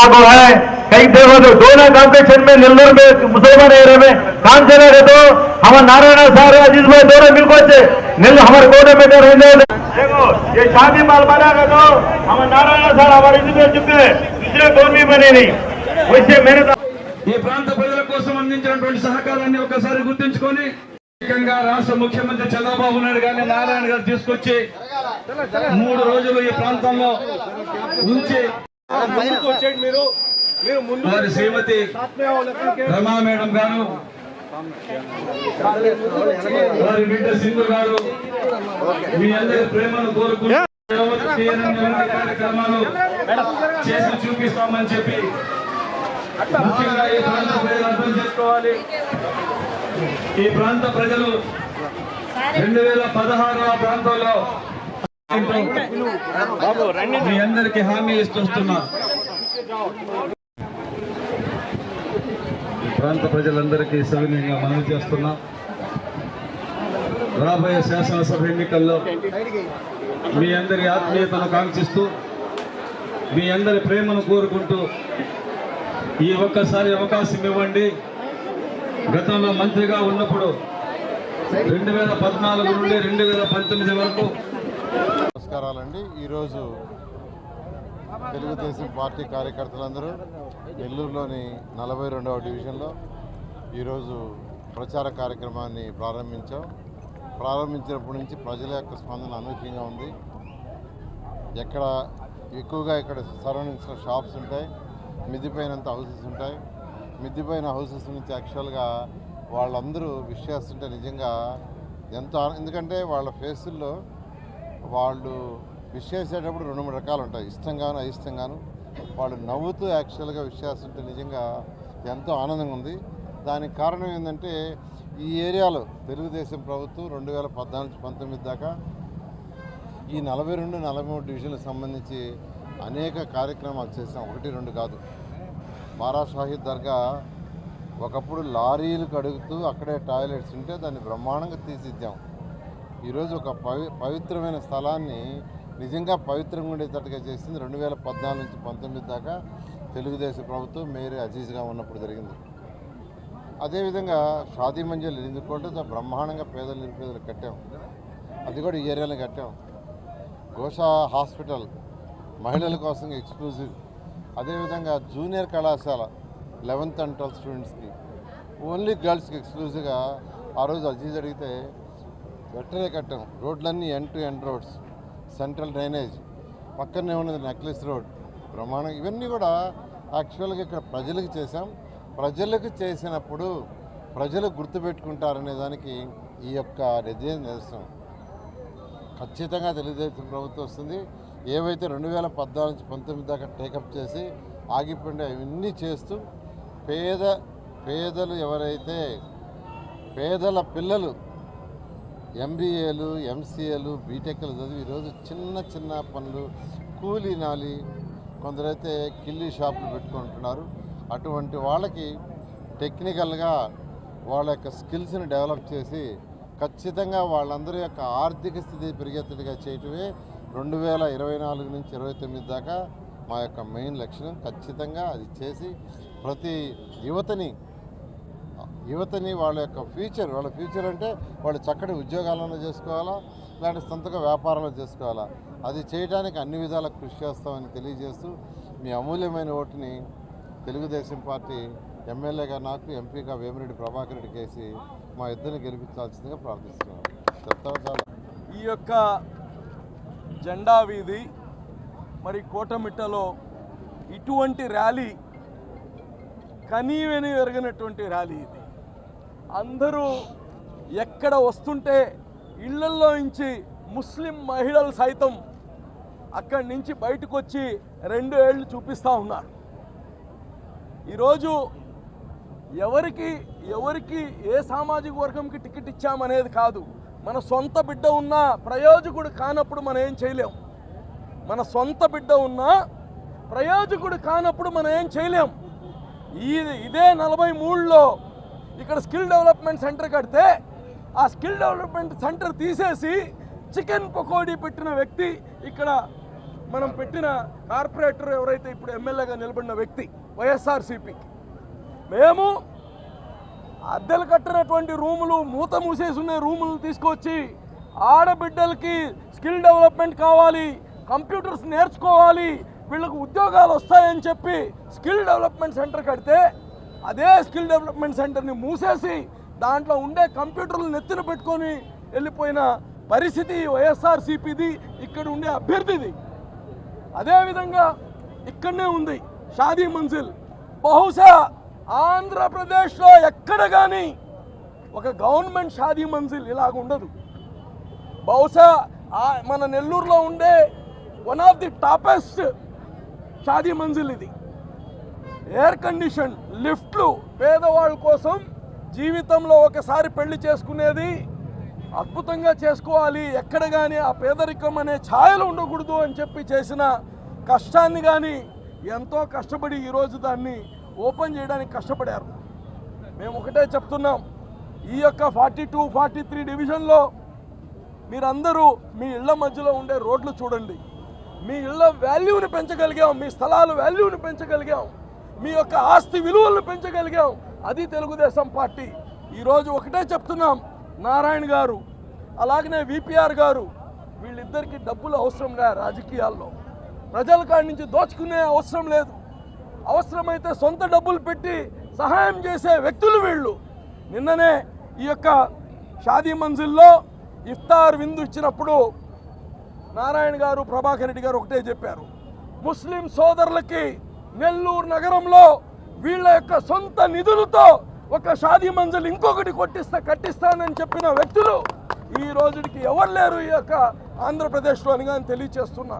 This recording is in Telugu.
लागू है कहीं देखो तो दोनों कॉम्पिटिशन में नेल्लूर में मुसलमान एरिया में काम चला रहे तो हमारे नारायण सर अजीत भाई दोनों मिलकर से नेल्लूर हमारे कोने में कर रहे देखो ये शादी माल बनेगा तो हमारे नारायण सर हमारे इधर चुके दूसरे कौन भी बने नहीं वैसे मेरे तो ఈ ప్రాంత ప్రజల కోసం అందించినటువంటి సహకారాన్ని ఒకసారి గుర్తుంచుకొని ముఖ్యంగా రాష్ట్ర ముఖ్యమంత్రి చంద్రబాబు నాయుడు గారిని నారాయణ గారు తీసుకొచ్చి మూడు రోజులు ఈ ప్రాంతంలో ఉంచి వారి శ్రీమతి రమా మేడం గారు. వారి బిడ్డ సింధు గారు. మీ అందరి ప్రేమను కోరుకుంటూ కార్యక్రమాలు చేసి చూపిస్తామని చెప్పి ముఖ్యంగా ఈ ప్రాంత ప్రజలు అర్థం చేసుకోవాలి. ఈ ప్రాంత ప్రజలు రెండు వేల పదహారు ఆ ప్రాంతంలో మీ అందరికి హామీ ఇస్తున్నా ఈ ప్రాంత ప్రజలందరికీ సవినీయంగా మనవి చేస్తున్నా. రాబోయే శాసనసభ ఎన్నికల్లో మీ అందరి ఆత్మీయతను కాంక్షిస్తూ మీ అందరి ప్రేమను కోరుకుంటూ ఈ ఒక్కసారి అవకాశం ఇవ్వండి. గతంలో మంత్రిగా ఉన్నప్పుడు రెండు వేల పద్నాలుగు నుండి రెండు వేల పంతొమ్మిది వరకు నమస్కారాలండి. ఈరోజు తెలుగుదేశం పార్టీ కార్యకర్తలందరూ నెల్లూరులోని నలభై రెండవ డివిజన్లో ఈరోజు ప్రచార కార్యక్రమాన్ని ప్రారంభించాం. ప్రారంభించినప్పటి నుంచి ప్రజల యొక్క స్పందన అనూహ్యంగా ఉంది. ఎక్కడ ఎక్కువగా ఇక్కడ సరౌండింగ్స్లో షాప్స్ ఉంటాయి మిద్దిపైనంత హౌసెస్ ఉంటాయి. మిద్దిపైన హౌసెస్ నుంచి యాక్చువల్గా వాళ్ళందరూ విష్ చేస్తుంటే నిజంగా ఎంతో ఎందుకంటే వాళ్ళ ఫేసుల్లో వాళ్ళు విష్ చేసేటప్పుడు రెండు మూడు రకాలు ఉంటాయి. ఇష్టంగాను అయిష్టంగాను. వాళ్ళు నవ్వుతూ యాక్చువల్గా విష్ చేస్తుంటే నిజంగా ఎంతో ఆనందంగా ఉంది. దానికి కారణం ఏంటంటే ఈ ఏరియాలో తెలుగుదేశం ప్రభుత్వం రెండు వేల పద్నాలుగు పంతొమ్మిది దాకా ఈ నలభై రెండు నలభై మూడు డివిజన్లకు సంబంధించి అనేక కార్యక్రమాలు చేసాం ఒకటి రెండు కాదు. బారా షాహీద్ దర్గా ఒకప్పుడు లారీలు కడుగుతూ అక్కడే టాయిలెట్స్ ఉంటే దాన్ని బ్రహ్మాండంగా తీసిద్దాం. ఈరోజు ఒక పవి పవిత్రమైన స్థలాన్ని నిజంగా పవిత్రంగా ఉండేటట్టుగా చేసింది రెండు వేల పద్నాలుగు నుంచి పంతొమ్మిది దాకా తెలుగుదేశం ప్రభుత్వం మేరీ అజీజ్గా ఉన్నప్పుడు జరిగింది. అదేవిధంగా షాదీ మంజలు ఎన్నుకుంటూ బ్రహ్మాండంగా పేదలు నిరుపేదలు కట్టాం. అది కూడా ఈ ఏరియాలో కట్టాం. గోషా హాస్పిటల్ మహిళల కోసం ఎక్స్క్లూజివ్. అదేవిధంగా జూనియర్ కళాశాల లెవెన్త్ అండ్ ట్వెల్త్ స్టూడెంట్స్కి. ఓన్లీ గర్ల్స్కి ఎక్స్క్లూజివ్గా ఆ రోజు అజీజ్ అడిగితే వెంటనే కట్టాం. రోడ్లన్నీ end to end roads central drainage పక్కనే ఉన్నది నెక్లెస్ రోడ్ ప్రమాణం ఇవన్నీ కూడా యాక్చువల్గా ఇక్కడ ప్రజలకు చేశాం. ప్రజలకు చేసినప్పుడు ప్రజలు గుర్తుపెట్టుకుంటారనే దానికి ఈ యొక్క నిజం నిదర్శనం ఖచ్చితంగా తెలుగుదేశం ప్రభుత్వం వస్తుంది. ఏవైతే రెండు వేల పద్నాలుగు నుంచి పంతొమ్మిది దాకా టేకప్ చేసి ఆగిపోయిండే అవన్నీ చేస్తూ పేద పేదలు ఎవరైతే పేదల పిల్లలు ఎంబీఏలు ఎంసీఏలు బీటెక్లు చదివి ఈరోజు చిన్న చిన్న పనులు కూలీ నాలి. కొందరైతే కిల్లీ షాపులు పెట్టుకుంటున్నారు. అటువంటి వాళ్ళకి టెక్నికల్గా వాళ్ళ యొక్క స్కిల్స్ని డెవలప్ చేసి ఖచ్చితంగా వాళ్ళందరి యొక్క ఆర్థిక స్థితి పెరిగేటట్టుగా చేయటమే రెండు వేల ఇరవై నాలుగు నుంచి ఇరవై తొమ్మిది దాకా మా యొక్క మెయిన్ లక్ష్యం. ఖచ్చితంగా అది చేసి ప్రతి యువతని యువతని వాళ్ళ యొక్క ఫ్యూచర్ వాళ్ళ ఫ్యూచర్ అంటే వాళ్ళు చక్కటి ఉద్యోగాలను చేసుకోవాలా లేదంటే సొంతగా వ్యాపారాలు చేసుకోవాలా? అది చేయడానికి అన్ని విధాల కృషి చేస్తామని తెలియజేస్తూ మీ అమూల్యమైన ఓటుని తెలుగుదేశం పార్టీ ఎమ్మెల్యేగా నాకు ఎంపీగా వేమిరెడ్డి ప్రభాకర్ రెడ్డి కేసి మా ఇద్దరిని గెలిపించాల్సిందిగా ప్రార్థిస్తున్నాను. చాలా? ఈ యొక్క జెండా వీధి మరి కోటమిట్టలో ఇటువంటి ర్యాలీ కనీవెని ఎరగనటువంటి ర్యాలీ ఇది. అందరూ ఎక్కడ వస్తుంటే ఇళ్ళల్లో నుంచి ముస్లిం మహిళలు సైతం అక్కడి నుంచి బయటకు వచ్చి రెండు ఏళ్ళు చూపిస్తూ ఉన్నారు. ఈరోజు ఎవరికి ఎవరికి ఏ సామాజిక వర్గంకి టికెట్ ఇచ్చామనేది కాదు. మన సొంత బిడ్డ ఉన్నా ప్రయోజకుడు కానప్పుడు మనం ఏం చేయలేం. మన సొంత బిడ్డ ఉన్నా ప్రయోజకుడు కానప్పుడు మనం ఏం చేయలేం. ఈ ఇదే నలభై మూడులో ఇక్కడ స్కిల్ డెవలప్మెంట్ సెంటర్ కడితే ఆ స్కిల్ డెవలప్మెంట్ సెంటర్ తీసేసి చికెన్ పకోడీ పెట్టిన వ్యక్తి ఇక్కడ మనం పెట్టిన కార్పొరేటర్ ఎవరైతే ఇప్పుడు ఎమ్మెల్యేగా నిలబడిన వ్యక్తి వైఎస్ఆర్సీపీకి మేము అద్దెలు కట్టినటువంటి రూములు మూత మూసేసి ఉన్న రూములు తీసుకొచ్చి ఆడబిడ్డలకి స్కిల్ డెవలప్మెంట్ కావాలి కంప్యూటర్స్ నేర్చుకోవాలి వీళ్ళకు ఉద్యోగాలు వస్తాయని చెప్పి స్కిల్ డెవలప్మెంట్ సెంటర్ కడితే అదే స్కిల్ డెవలప్మెంట్ సెంటర్ని మూసేసి దాంట్లో ఉండే కంప్యూటర్లు నెత్తిన పెట్టుకొని వెళ్ళిపోయిన పరిస్థితి వైఎస్ఆర్సీపీది ఇక్కడ ఉండే అభ్యర్థిది. అదేవిధంగా ఇక్కడనే ఉంది షాదీ మంజిల్. బహుశా ఆంధ్రప్రదేశ్లో ఎక్కడ కానీ ఒక గవర్నమెంట్ షాదీ మంజిల్ ఇలాగ ఉండదు. బహుశా మన నెల్లూరులో ఉండే one of the toppest Shadi Manzil ఇది. ఎయిర్ కండిషన్ లిఫ్ట్లు పేదవాళ్ళ కోసం జీవితంలో ఒకసారి పెళ్ళి చేసుకునేది అద్భుతంగా చేసుకోవాలి. ఎక్కడ కానీ ఆ పేదరికం అనే ఛాయలు ఉండకూడదు అని చెప్పి చేసిన కష్టాన్ని కానీ ఎంతో కష్టపడి ఈరోజు దాన్ని ఓపెన్ చేయడానికి కష్టపడారు. మేము ఒకటే చెప్తున్నాం ఈ యొక్క ఫార్టీ టూ ఫార్టీ త్రీ డివిజన్లో మీరందరూ మీ ఇళ్ళ మధ్యలో ఉండే రోడ్లు చూడండి. మీ ఇళ్ళ వాల్యూని పెంచగలిగాం మీ స్థలాల వాల్యూని పెంచగలిగాం. మీ యొక్క ఆస్తి విలువలను పెంచగలిగాం. అది తెలుగుదేశం పార్టీ. ఈరోజు ఒకటే చెప్తున్నాం నారాయణ గారు అలాగనే విపిఆర్ గారు వీళ్ళిద్దరికీ డబ్బులు అవసరం లే రాజకీయాల్లో. ప్రజల కాడి నుంచి దోచుకునే అవసరం లేదు. అవసరమైతే సొంత డబ్బులు పెట్టి సహాయం చేసే వ్యక్తులు వీళ్ళు. నిన్ననే ఈ యొక్క షాదీ మంజిల్లో ఇఫ్తార్ విందు ఇచ్చినప్పుడు నారాయణ గారు ప్రభాకర్ రెడ్డి గారు ఒకటే చెప్పారు. ముస్లిం సోదరులకి నెల్లూరు నగరంలో వీళ్ళ యొక్క సొంత నిధులతో ఒక షాదీ మంజలు ఇంకొకటి కొట్టిస్తా కట్టిస్తానని చెప్పిన వ్యక్తులు ఈ రోజుకి ఎవరు లేరు ఈ యొక్క ఆంధ్రప్రదేశ్లో అని కానీ తెలియచేస్తున్నా.